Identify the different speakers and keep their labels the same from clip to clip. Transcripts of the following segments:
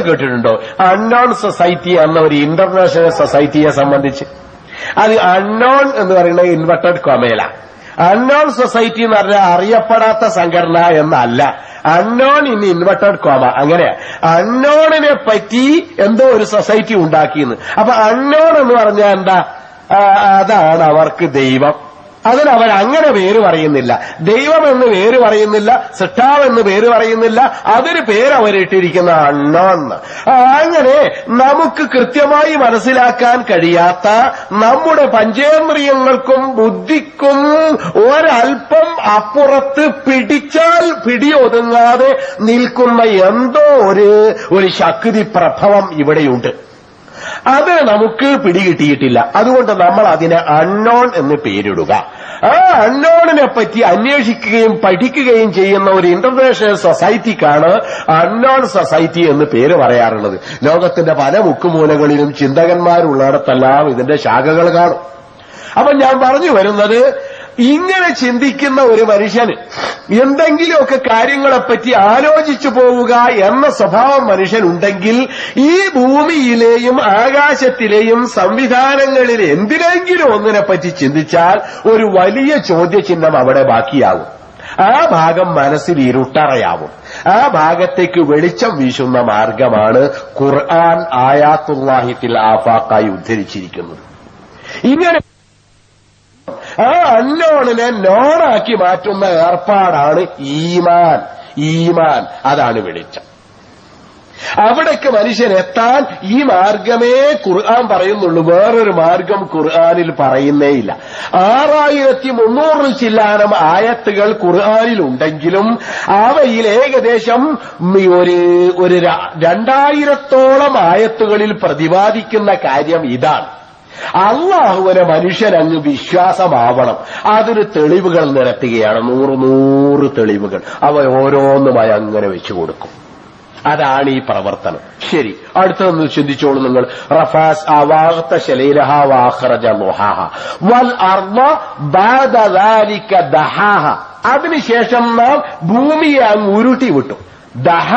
Speaker 1: കേട്ടിട്ടുണ്ടോ? Unknown society എന്ന ഒരു ഇന്റർനാഷണൽ സൊസൈറ്റിയെ സംബന്ധിച്ച്. അത് അൺനോൺ എന്ന് പറയുന്നത് ഇൻവെർട്ടഡ് കൊമേല അൺനോൺ സൊസൈറ്റി എന്ന് പറഞ്ഞാൽ അറിയപ്പെടാത്ത സംഘടന എന്നല്ല. Unknown in inverted comma. അങ്ങനെ അൺനോണിനെ പറ്റി എന്തോ ഒരു സൊസൈറ്റി ഉണ്ടാക്കിയെന്ന്. അപ്പൊ അൺനോൺ എന്ന് പറഞ്ഞാൽ എന്താ? അതാണ് അവർക്ക് ദൈവം. അതിന് അവർ അങ്ങനെ പേര് പറയുന്നില്ല. ദൈവം എന്ന് പേര് പറയുന്നില്ല സൃഷ്ടാവ് എന്ന് പേര് പറയുന്നില്ല അതൊരു പേര് അണ്ണോന്ന്. അങ്ങനെ നമുക്ക് കൃത്യമായി മനസ്സിലാക്കാൻ കഴിയാത്ത നമ്മുടെ പഞ്ചേന്ദ്രിയങ്ങൾക്കും ബുദ്ധിക്കും ഒരൽപ്പം അപ്പുറത്ത് പിടിച്ചാൽ പിടിയൊതുങ്ങാതെ നിൽക്കുന്ന എന്തോ ഒരു ഒരു ശക്തി പ്രഭവം ഇവിടെയുണ്ട്. അത് നമുക്ക് പിടികിട്ടിയിട്ടില്ല. അതുകൊണ്ട് നമ്മൾ അതിനെ അൺനോൺ എന്ന് പേരിടുക. ആ അൺനോണിനെ പറ്റി അന്വേഷിക്കുകയും പഠിക്കുകയും ചെയ്യുന്ന ഒരു ഇന്റർനാഷണൽ സൊസൈറ്റിക്കാണ് അൺനോൺ സൊസൈറ്റി എന്ന് പേര് പറയാറുള്ളത്. ലോകത്തിന്റെ പല മുക്കുമൂലകളിലും ചിന്തകന്മാരുള്ളിടത്തെല്ലാം ഇതിന്റെ ശാഖകൾ കാണും. അപ്പൊ ഞാൻ പറഞ്ഞു വരുന്നത് ഇങ്ങനെ ചിന്തിക്കുന്ന ഒരു മനുഷ്യന് എന്തെങ്കിലുമൊക്കെ കാര്യങ്ങളെപ്പറ്റി ആലോചിച്ചു പോവുക എന്ന സ്വഭാവം മനുഷ്യനുണ്ടെങ്കിൽ ഈ ഭൂമിയിലെയും ആകാശത്തിലെയും സംവിധാനങ്ങളിൽ എന്തിനെങ്കിലും ഒന്നിനെപ്പറ്റി ചിന്തിച്ചാൽ ഒരു വലിയ ചോദ്യചിഹ്നം അവിടെ ബാക്കിയാവും. ആ ഭാഗം മനസ്സിൽ ഇരുട്ടറയാവും. ആ ഭാഗത്തേക്ക് വെളിച്ചം വീശുന്ന മാർഗമാണ് ഖുർആൻ ആയാത്തുല്ലാഹിത്തിൽ ആഫാക്കായി ഉദ്ധരിച്ചിരിക്കുന്നത്. ഇങ്ങനെ ആ അല്ലോണിനെ ലോണാക്കി മാറ്റുന്ന ഏർപ്പാടാണ് ഈമാൻ. ഈമാൻ അതാണ് വെളിച്ചം. അവിടേക്ക് മനുഷ്യൻ എത്താൻ ഈ മാർഗമേ ഖുർആൻ പറയുന്നുള്ളൂ. വേറൊരു മാർഗം ഖുർആാനിൽ പറയുന്നേയില്ല ആറായിരത്തി മുന്നൂറിൽ ചില്ലാനം ആയത്തുകൾ ഖുർആാനിൽ ഉണ്ടെങ്കിലും അവയിൽ ഏകദേശം ഒരു ഒരു രണ്ടായിരത്തോളം ആയത്തുകളിൽ പ്രതിപാദിക്കുന്ന കാര്യം ഇതാണ്. അള്ളാഹുവിനെ മനുഷ്യൻ അങ്ങ് വിശ്വാസമാവണം. അതിന് തെളിവുകൾ നിരത്തുകയാണ്. നൂറ് നൂറ് തെളിവുകൾ. അവ ഓരോന്നുമായി അങ്ങനെ വെച്ചു കൊടുക്കും. അതാണ് ഈ പ്രവർത്തനം. ശരി. അടുത്തതൊന്ന് ചിന്തിച്ചോളൂ നിങ്ങൾ. റഫാസ് അവാഹത്ത ശലീലഹ വൽ അർദ ബാദ അതിനുശേഷം നാം ഭൂമിയെ അങ്ങ് ഉരുട്ടി വിട്ടു. ദഹ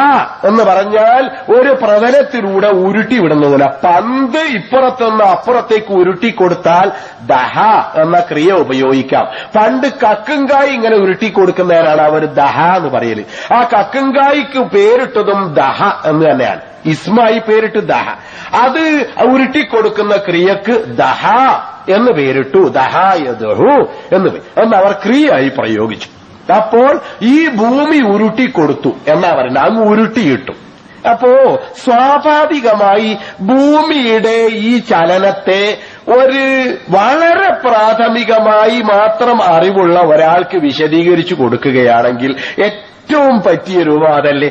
Speaker 1: എന്ന് പറഞ്ഞാൽ ഒരു പ്രതലത്തിലൂടെ ഉരുട്ടി വിടുന്നതിന്. പന്ത് ഇപ്പുറത്തുനിന്ന് അപ്പുറത്തേക്ക് ഉരുട്ടി കൊടുത്താൽ ദഹ എന്ന ക്രിയ ഉപയോഗിക്കാം. പണ്ട് കക്കുംകായ് ഇങ്ങനെ ഉരുട്ടി കൊടുക്കുന്നതിനാണ് അവർ ദഹ എന്ന് പറയൽ. ആ കക്കുംകായ്ക്ക് പേരിട്ടതും ദഹ എന്ന് തന്നെയാണ്. ഇസ്മായി പേരിട്ട് ദഹ. അത് ഉരുട്ടി കൊടുക്കുന്ന ക്രിയക്ക് ദഹ എന്ന് പേരിട്ടു. ദഹായദഹു എന്ന് പേ- എന്ന് അവർ ക്രിയയായി പ്രയോഗിച്ചു. അപ്പോൾ ഈ ഭൂമി ഉരുട്ടിക്കൊടുത്തു എന്നാ പറയുന്നത് അങ്ങ് ഉരുട്ടിയിട്ടു. അപ്പോ സ്വാഭാവികമായി ഭൂമിയുടെ ഈ ചലനത്തെ ഒരു വളരെ പ്രാഥമികമായി മാത്രം അറിവുള്ള ഒരാൾക്ക് വിശദീകരിച്ചു കൊടുക്കുകയാണെങ്കിൽ ഏറ്റവും പറ്റിയ രൂപം അതല്ലേ?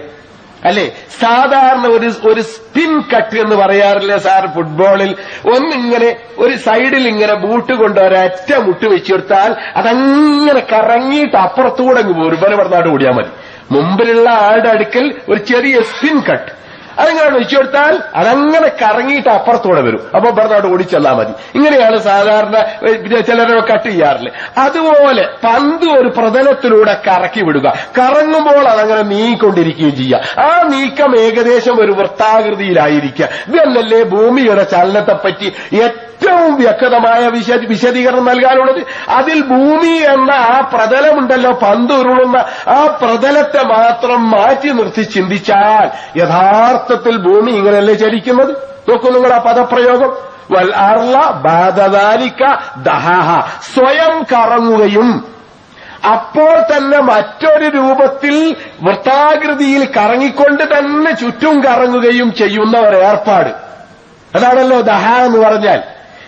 Speaker 1: അല്ലെ? സാധാരണ ഒരു ഒരു സ്പിൻ കട്ട് എന്ന് പറയാറില്ല സാർ? ഫുട്ബോളിൽ ഒന്നിങ്ങനെ ഒരു സൈഡിൽ ഇങ്ങനെ ബൂട്ട് കൊണ്ട് ഒരറ്റ മുട്ട് വെച്ചെടുത്താൽ അതങ്ങനെ കറങ്ങിയിട്ട് അപ്പുറത്തൂടെ അങ്ങ് പോരും. ഇവരെ പറഞ്ഞാട്ട് ഓടിയാൽ മതി. മുമ്പിലുള്ള ആളുടെ അടുക്കൽ ഒരു ചെറിയ സ്പിൻ കട്ട് അതിങ്ങനെ വെച്ചുകൊടുത്താൽ അതങ്ങനെ കറങ്ങിയിട്ട് അപ്പുറത്തൂടെ വരും. അപ്പൊ ഭർത്താവ് ഓടിച്ചെല്ലാൻ മതി. ഇങ്ങനെയാണ് സാധാരണ ചിലരെ കട്ട് ചെയ്യാറില്ല? അതുപോലെ പന്ത് ഒരു പ്രതലത്തിലൂടെ കറക്കി വിടുക. കറങ്ങുമ്പോൾ അതങ്ങനെ നീങ്ങിക്കൊണ്ടിരിക്കുകയും ചെയ്യുക. ആ നീക്കം ഏകദേശം ഒരു വൃത്താകൃതിയിലായിരിക്കുക. ഇതല്ലല്ലേ ഭൂമിയുടെ ചലനത്തെപ്പറ്റി ഏറ്റവും വ്യക്തമായ വിശ- വിശദീകരണം നൽകാനുള്ളത്? അതിൽ ഭൂമി എന്ന ആ പ്രതലമുണ്ടല്ലോ പന്ത് ഉരുളുന്ന ആ പ്രതലത്തെ മാത്രം മാറ്റി നിർത്തി ചിന്തിച്ചാൽ യഥാർത്ഥത്തിൽ ഭൂമി ഇങ്ങനെയല്ലേ ചരിക്കുന്നത്? നോക്കൂ നിങ്ങൾ ആ പദപ്രയോഗം. വൽ സ്വയം കറങ്ങുകയും അപ്പോൾ തന്നെ മറ്റൊരു രൂപത്തിൽ വൃത്താകൃതിയിൽ കറങ്ങിക്കൊണ്ട് തന്നെ ചുറ്റും കറങ്ങുകയും ചെയ്യുന്ന ഒരു ഏർപ്പാട് അതാണല്ലോ ദഹ എന്ന് പറഞ്ഞാൽ.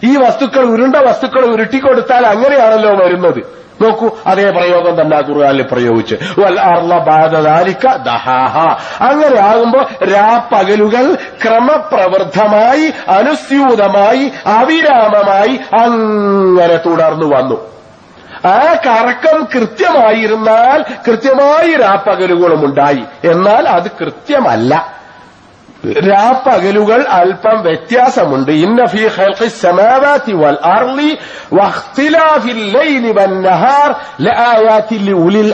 Speaker 1: ഈ വസ്തുക്കൾ ഉരുണ്ട വസ്തുക്കൾ ഉരുട്ടിക്കൊടുത്താൽ അങ്ങനെയാണല്ലോ വരുന്നത്. നോക്കൂ അതേ പ്രയോഗം തന്നെ ഖുർആനിൽ പ്രയോഗിച്ച്. വൽ അർള ബാദാലിക്ക ദഹാഹ. അങ്ങനെ ആകുമ്പോ രാപ്പകലുകൾ ക്രമപ്രവൃദ്ധമായി അനുസ്യൂതമായി അവിരാമമായി അങ്ങനെ തുടർന്നു വന്നു. ആ കറക്കം കൃത്യമായിരുന്നാൽ കൃത്യമായി രാപ്പകലുകളും ഉണ്ടായി. എന്നാൽ അത് കൃത്യമല്ല. രാപ്പകലുകൾ അല്പം വ്യത്യാസമുണ്ട്. ഇന്ന ഫീ ഖൽഖി വൽ അർളി വഖ്തിലാഫിൽ ലൈലി നഹാർ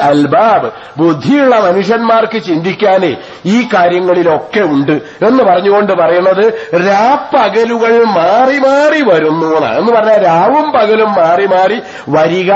Speaker 1: അൽബാബ്. ബുദ്ധിയുള്ള മനുഷ്യന്മാർക്ക് ചിന്തിക്കാനേ ഈ കാര്യങ്ങളിലൊക്കെ ഉണ്ട് എന്ന് പറഞ്ഞുകൊണ്ട് പറയുന്നത് രാപ്പകലുകൾ മാറി മാറി വരുന്നു എന്നാണ്. എന്ന് പറഞ്ഞാൽ രാവും പകലും മാറി മാറി വരിക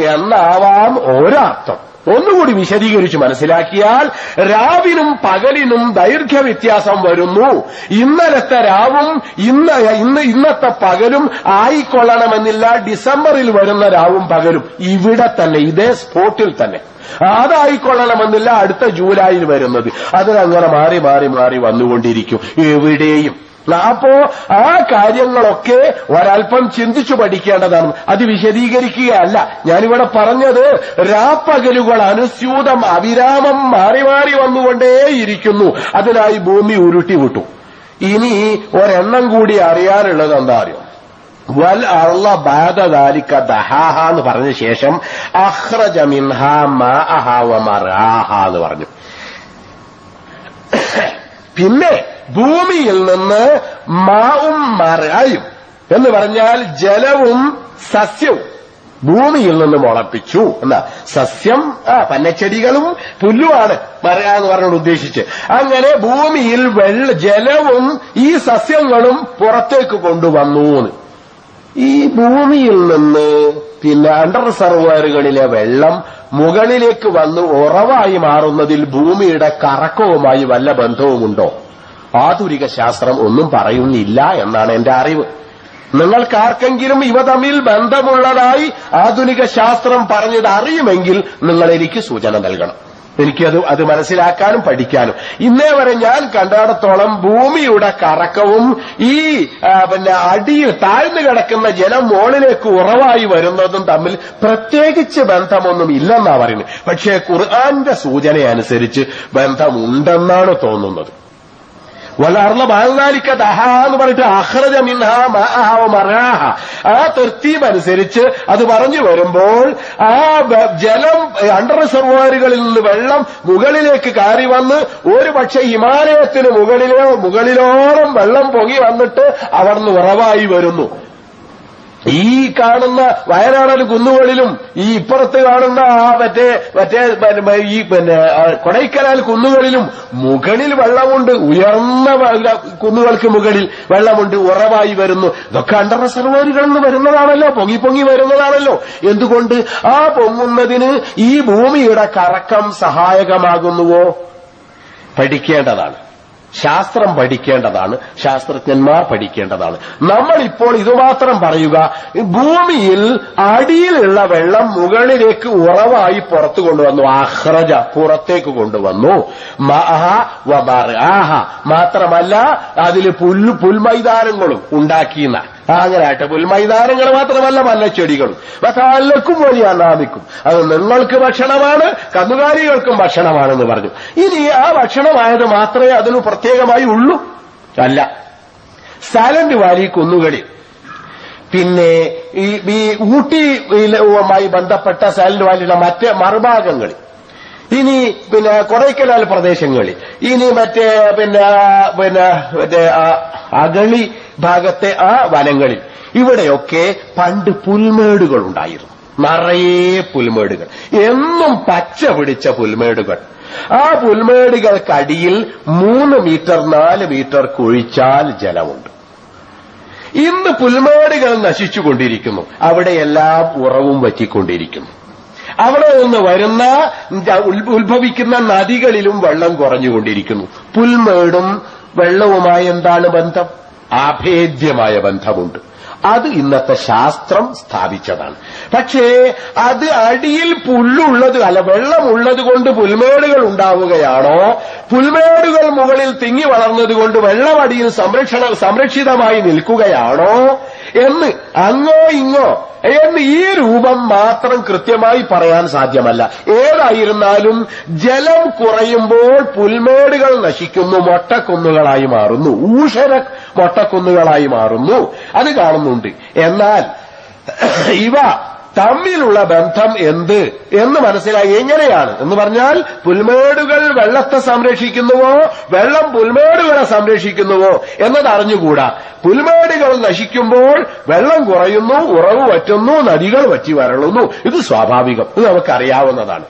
Speaker 1: എന്നാവാം ഒരർത്ഥം. ഒന്നുകൂടി വിശദീകരിച്ച് മനസ്സിലാക്കിയാൽ രാവിനും പകലിനും ദൈർഘ്യ വ്യത്യാസം വരുന്നു. ഇന്നലത്തെ രാവും ഇന്ന് ഇന്ന് ഇന്നത്തെ പകലും ആയിക്കൊള്ളണമെന്നില്ല. ഡിസംബറിൽ വരുന്ന രാവും പകലും ഇവിടെ തന്നെ ഇതേ സ്പോട്ടിൽ തന്നെ. അതായിക്കൊള്ളണമെന്നില്ല അടുത്ത ജൂലൈയിൽ വരുന്നത്. അതിനങ്ങനെ മാറി മാറി മാറി വന്നുകൊണ്ടിരിക്കും. എവിടെയും. അപ്പോ ആ കാര്യങ്ങളൊക്കെ ഒരൽപ്പം ചിന്തിച്ചു പഠിക്കേണ്ടതാണ്. അത് വിശദീകരിക്കുകയല്ല. ഞാനിവിടെ പറഞ്ഞത് രാപ്പകലുകൾ അനുസ്യൂതം അവിരാമം മാറി മാറി വന്നുകൊണ്ടേയിരിക്കുന്നു. അതിനായി ഭൂമി ഉരുട്ടി വിട്ടു. ഇനി ഒരെണ്ണം കൂടി അറിയാനുള്ളത് എന്താ അറിയാം? വൽ അള്ള ബാദാലിക്ക ദഹാഹ എന്ന് പറഞ്ഞ ശേഷം അഹ്റജ മിൻഹ മറാഹ എന്ന് പറഞ്ഞു. പിന്നെ ഭൂമിയിൽ നിന്ന് മാവും മറയും എന്ന് പറഞ്ഞാൽ ജലവും സസ്യവും. ഭൂമിയിൽ നിന്ന് മുളപ്പിച്ചു എന്നാ. സസ്യം ആ പന്നച്ചെടികളും പുല്ലുമാണ് മറ എന്ന് പറഞ്ഞുകൊണ്ട് ഉദ്ദേശിച്ച്. അങ്ങനെ ഭൂമിയിൽ വെള്ള ജലവും ഈ സസ്യങ്ങളും പുറത്തേക്ക് കൊണ്ടുവന്നു ഈ ഭൂമിയിൽ നിന്ന് പിന്നെ അണ്ടർ സർവറുകളിലെ വെള്ളം മുകളിലേക്ക് വന്ന് ഉറവായി മാറുന്നതിൽ ഭൂമിയുടെ കറക്കവുമായി വല്ല ബന്ധവുമുണ്ടോ? ആധുനിക ശാസ്ത്രം ഒന്നും പറയുന്നില്ല എന്നാണ് എന്റെ അറിവ്. നിങ്ങൾക്കാർക്കെങ്കിലും ഇവ തമ്മിൽ ബന്ധമുള്ളതായി ആധുനിക ശാസ്ത്രം പറഞ്ഞത് അറിയുമെങ്കിൽ നിങ്ങൾ എനിക്ക് സൂചന നൽകണം. എനിക്കത് അത് മനസ്സിലാക്കാനും പഠിക്കാനും. ഇന്നേ വരെ ഞാൻ കണ്ടിടത്തോളം ഭൂമിയുടെ കറക്കവും ഈ പിന്നെ അടിയിൽ താഴ്ന്നു കിടക്കുന്ന ജലം മോളിലേക്ക് ഉറവായി വരുന്നതും തമ്മിൽ പ്രത്യേകിച്ച് ബന്ധമൊന്നും ഇല്ലെന്നാ പറയുന്നത്. പക്ഷേ ഖുർആന്റെ സൂചനയനുസരിച്ച് ബന്ധമുണ്ടെന്നാണ് തോന്നുന്നത്. വലർന്ന ബാലാലിക്ക ദഹ എന്ന് പറഞ്ഞിട്ട് അഹ്റജ മിൻഹ മഅഹ മറാഹ. ആ തെർത്തീബ് അനുസരിച്ച് അത് പറഞ്ഞു വരുമ്പോൾ ആ ജലം അണ്ടർ റിസർവോയറുകളിൽ നിന്ന് വെള്ളം മുകളിലേക്ക് കയറി വന്ന് ഒരു പക്ഷെ ഹിമാലയത്തിന് മുകളിലോ മുകളിലോളം വെള്ളം പൊങ്ങി വന്നിട്ട് അവിടുന്ന് ഉറവായി വരുന്നു. ഈ കാണുന്ന വയനാടൻ കുന്നുകളിലും ഈ ഇപ്പുറത്ത് കാണുന്ന ആ മറ്റേ മറ്റേ ഈ പിന്നെ കൊടൈക്കനാൽ കുന്നുകളിലും മുകളിൽ വെള്ളമുണ്ട്. ഉയർന്ന കുന്നുകൾക്ക് മുകളിൽ വെള്ളമുണ്ട്. ഉറവായി വരുന്നു. ഇതൊക്കെ അണ്ടർ റിസർവോറുകളിൽ നിന്ന് വരുന്നതാണല്ലോ. പൊങ്ങി പൊങ്ങി വരുന്നതാണല്ലോ. എന്തുകൊണ്ട്? ആ പൊങ്ങുന്നതിന് ഈ ഭൂമിയുടെ കറക്കം സഹായകമാകുന്നുവോ? പഠിക്കേണ്ടതാണ്. ശാസ്ത്രം പഠിക്കേണ്ടതാണ് ശാസ്ത്രജ്ഞന്മാർ പഠിക്കേണ്ടതാണ്. നമ്മൾ ഇപ്പോൾ ഇതുമാത്രം പറയുക ഭൂമിയിൽ അടിയിലുള്ള വെള്ളം മുകളിലേക്ക് ഉറവായി പുറത്തു കൊണ്ടുവന്നു അഹ്റജ പുറത്തേക്ക് കൊണ്ടുവന്നു. മാത്രമല്ല അതിൽ പുല്ല് പുൽമൈതാനങ്ങളും ഉണ്ടാക്കിയെന്ന അങ്ങനെയാട്ടെ പുൽമൈതാനങ്ങൾ മാത്രമല്ല മല്ലച്ചെടികളും. വസാലക്കും വലിയ അനാമിക്കും. അത് നിങ്ങൾക്ക് ഭക്ഷണമാണ് കന്നുകാലികൾക്കും ഭക്ഷണമാണെന്ന് പറഞ്ഞു. ഇനി ആ ഭക്ഷണമായത് മാത്രമേ അതിന് പ്രത്യേകമായി ഉള്ളൂ. അല്ല. സാലന്റ് വാലി കുന്നുകളിൽ. പിന്നെ ഈ ഊട്ടിയുമായി ബന്ധപ്പെട്ട സാലന്റ് വാലിയുടെ മറ്റ് മറുഭാഗങ്ങളിൽ. ഇനി പിന്നെ കൊടൈക്കനാൽ പ്രദേശങ്ങളിൽ. ഇനി മറ്റേ പിന്നെ പിന്നെ മറ്റേ അഗളി ഭാഗത്തെ ആ വനങ്ങളിൽ. ഇവിടെയൊക്കെ പണ്ട് പുൽമേടുകൾ ഉണ്ടായിരുന്നു. നിറയെ പുൽമേടുകൾ. എന്നും പച്ച പിടിച്ച പുൽമേടുകൾ. ആ പുൽമേടുകൾക്കടിയിൽ മൂന്ന് മീറ്റർ നാല് മീറ്റർ കുഴിച്ചാൽ ജലമുണ്ട്. ഇന്ന് പുൽമേടുകൾ നശിച്ചുകൊണ്ടിരിക്കുന്നു. അവിടെയെല്ലാം ഉറവും വറ്റിക്കൊണ്ടിരിക്കുന്നു. അവിടെ നിന്ന് വരുന്ന ഉത്ഭവിക്കുന്ന നദികളിലും വെള്ളം കുറഞ്ഞുകൊണ്ടിരിക്കുന്നു. പുൽമേടും വെള്ളവുമായി എന്താണ് ബന്ധം? ആഭേദ്യമായ ബന്ധമുണ്ട്. അത് ഇന്നത്തെ ശാസ്ത്രം സ്ഥാപിച്ചതാണ്. പക്ഷേ അത് അടിയിൽ പുല്ലുള്ളത് അല്ല വെള്ളമുള്ളത് കൊണ്ട് പുൽമേടുകൾ ഉണ്ടാവുകയാണോ? പുൽമേടുകൾ മുകളിൽ തിങ്ങി വളർന്നതുകൊണ്ട് വെള്ളമടിയിൽ സംരക്ഷണ സംരക്ഷിതമായി നിൽക്കുകയാണോ? എന്ന് അങ്ങോ ഇങ്ങോ എന്ന് ഈ രൂപം മാത്രം കൃത്യമായി പറയാൻ സാധ്യമല്ല. ഏതായിരുന്നാലും ജലം കുറയുമ്പോൾ പുൽമേടുകൾ നശിക്കുന്നു മൊട്ടക്കുന്നുകളായി മാറുന്നു. ഊഷര മൊട്ടക്കുന്നുകളായി മാറുന്നു. അത് കാണുന്നുണ്ട്. എന്നാൽ ഇവ തമ്മിലുള്ള ബന്ധം എന്ത് എന്ന് മനസ്സിലായി. എങ്ങനെയാണ്? എന്ന് പറഞ്ഞാൽ പുൽമേടുകൾ വെള്ളത്തെ സംരക്ഷിക്കുന്നുവോ? വെള്ളം പുൽമേടുകളെ സംരക്ഷിക്കുന്നുവോ? എന്നത് അറിഞ്ഞുകൂടാ. പുൽമേടുകൾ നശിക്കുമ്പോൾ വെള്ളം കുറയുന്നു ഉറവ് വറ്റുന്നു നദികൾ വറ്റി വരളുന്നു. ഇത് സ്വാഭാവികം. ഇത് നമുക്കറിയാവുന്നതാണ്.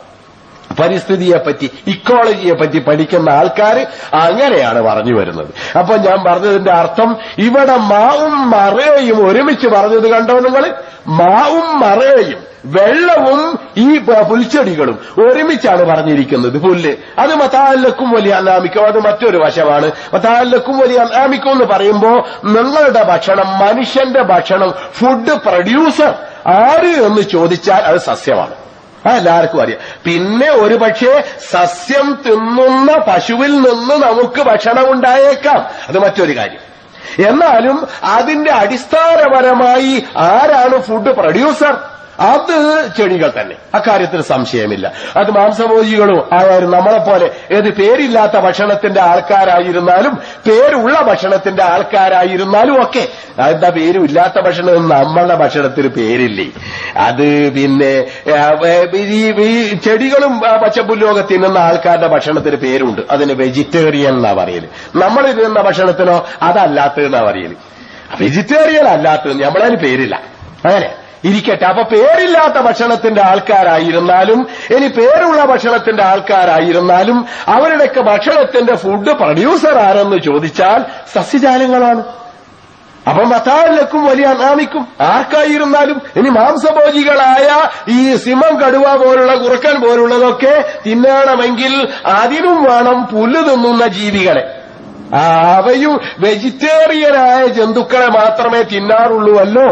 Speaker 1: പരിസ്ഥിതിയെ പറ്റി ഇക്കോളജിയെ പറ്റി പഠിക്കുന്ന ആൾക്കാർ അങ്ങനെയാണ് പറഞ്ഞു വരുന്നത്. അപ്പൊ ഞാൻ പറഞ്ഞതിന്റെ അർത്ഥം ഇവിടെ മാവും മറയും ഒരുമിച്ച് പറഞ്ഞത് കണ്ടോ നിങ്ങൾ മാവും മറയും വെള്ളവും ഈ പുൽച്ചെടികളും ഒരുമിച്ചാണ് പറഞ്ഞിരിക്കുന്നത് പുല്ല്. അത് മതാലക്കും വലിയ അനാമിക്കോ അത് മറ്റൊരു വശമാണ്. മതാലക്കും വലിയ അനാമിക്കോ എന്ന് പറയുമ്പോ നിങ്ങളുടെ ഭക്ഷണം മനുഷ്യന്റെ ഭക്ഷണം ഫുഡ് പ്രൊഡ്യൂസർ ആര് എന്ന് ചോദിച്ചാൽ അത് സസ്യമാണ്. എല്ലാവർക്കും അറിയാം. പിന്നെ ഒരു പക്ഷേ സസ്യം തിന്നുന്ന പശുവിൽ നിന്ന് നമുക്ക് ഭക്ഷണം ഉണ്ടായേക്കാം അത് മറ്റൊരു കാര്യം. എന്നാലും അതിന്റെ അടിസ്ഥാനപരമായി ആരാണ് ഫുഡ് പ്രൊഡ്യൂസർ അത് ചെടികൾ തന്നെ. അക്കാര്യത്തിൽ സംശയമില്ല. അത് മാംസഭോജികളും ആയാലും നമ്മളെപ്പോലെ ഏത് പേരില്ലാത്ത ഭക്ഷണത്തിന്റെ ആൾക്കാരായിരുന്നാലും പേരുള്ള ഭക്ഷണത്തിന്റെ ആൾക്കാരായിരുന്നാലും ഒക്കെ എന്താ പേരും ഇല്ലാത്ത ഭക്ഷണം? നമ്മളുടെ ഭക്ഷണത്തിന് പേരില്ലേ. അത് പിന്നെ ഈ ചെടികളും ആ, പച്ചപ്പുല്ലൊക്കെ തിന്നുന്ന ആൾക്കാരുടെ ഭക്ഷണത്തിന് പേരുണ്ട്. അതിന് വെജിറ്റേറിയൻ എന്നാ പറയൽ. നമ്മൾ തിന്നുന്ന ഭക്ഷണത്തിനോ അതല്ലാത്തതെന്നാ പറയൽ. വെജിറ്റേറിയൻ അല്ലാത്തത് നമ്മളതിന് പേരില്ല. അങ്ങനെ. ഇരിക്കട്ടെ. അപ്പൊ പേരില്ലാത്ത ഭക്ഷണത്തിന്റെ ആൾക്കാരായിരുന്നാലും ഇനി പേരുള്ള ഭക്ഷണത്തിന്റെ ആൾക്കാരായിരുന്നാലും അവരുടെയൊക്കെ ഭക്ഷണത്തിന്റെ ഫുഡ് പ്രൊഡ്യൂസർ ആരെന്ന് ചോദിച്ചാൽ സസ്യജാലങ്ങളാണ്. അപ്പൊ മത്താലിലക്കും വലിയ അനാമിക്കും ആർക്കായിരുന്നാലും ഇനി മാംസഭോജികളായ ഈ സിമം കടുവ പോലുള്ള കുറുക്കൻ പോലുള്ളതൊക്കെ തിന്നണമെങ്കിൽ അതിനും വേണം പുല്ല് തിന്നുന്ന ജീവികളെ. അവയും വെജിറ്റേറിയനായ ജന്തുക്കളെ മാത്രമേ തിന്നാറുള്ളൂവല്ലോ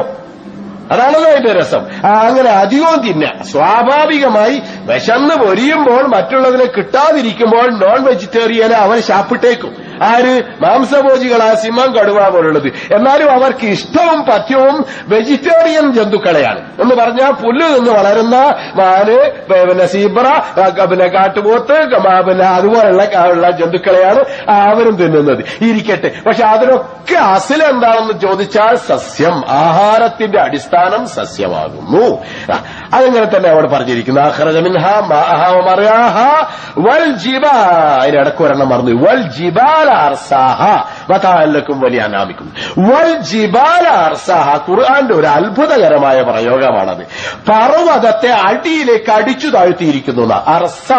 Speaker 1: അതാണല്ലോ അതിന്റെ രസം അങ്ങനെ അധികവും തിന്ന. സ്വാഭാവികമായി വിശന്ന് പൊരിയുമ്പോൾ മറ്റുള്ളതിനെ കിട്ടാതിരിക്കുമ്പോൾ നോൺ വെജിറ്റേറിയനെ അവൻ ശാപ്പിട്ടേക്കും. ആര്? മാംസഭോജികളാ സിംഹം കടുവ പോലുള്ളത്. എന്നാലും അവർക്ക് ഇഷ്ടവും പഥ്യവും വെജിറ്റേറിയൻ ജന്തുക്കളെയാണ്. എന്ന് പറഞ്ഞാൽ പുല്ല് നിന്ന് വളരുന്ന മാന് പിന്നെ സീബ്ര പിന്നെ കാട്ടുപോത്ത് പിന്നെ അതുപോലുള്ള ജന്തുക്കളെയാണ് അവരും തിന്നുന്നത്. ഇരിക്കട്ടെ. പക്ഷെ അതിനൊക്കെ അസിലെന്താണെന്ന് ചോദിച്ചാൽ സസ്യം. ആഹാരത്തിന്റെ അടിസ്ഥാനം സസ്യമാകുന്നു. അതങ്ങനെ തന്നെ അവിടെ പറഞ്ഞിരിക്കുന്നു. വൽ അതിന് അതിനിടക്ക് ഒരെണ്ണം മറന്നു. വൽ ജിബാല വലിയ അനാമിക്കും. വൽ ജിബാല അർസാഹ. ഖുർആന്റെ ഒരു അത്ഭുതകരമായ പ്രയോഗമാണത്. പർവതത്തെ അടിയിലേക്ക് അടിച്ചു താഴ്ത്തിയിരിക്കുന്നു. അർസ